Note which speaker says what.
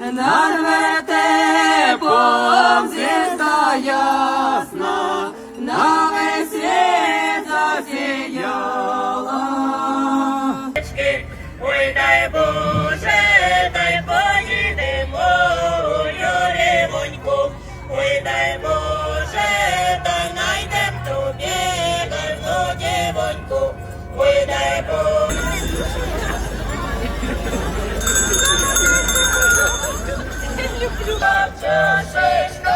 Speaker 1: Нарвете звезда ясна, на весь світ засіяла. Ой, дай Боже, дай поїдемо, Юрівоньку, ой, дай Боже. Yıllarca şey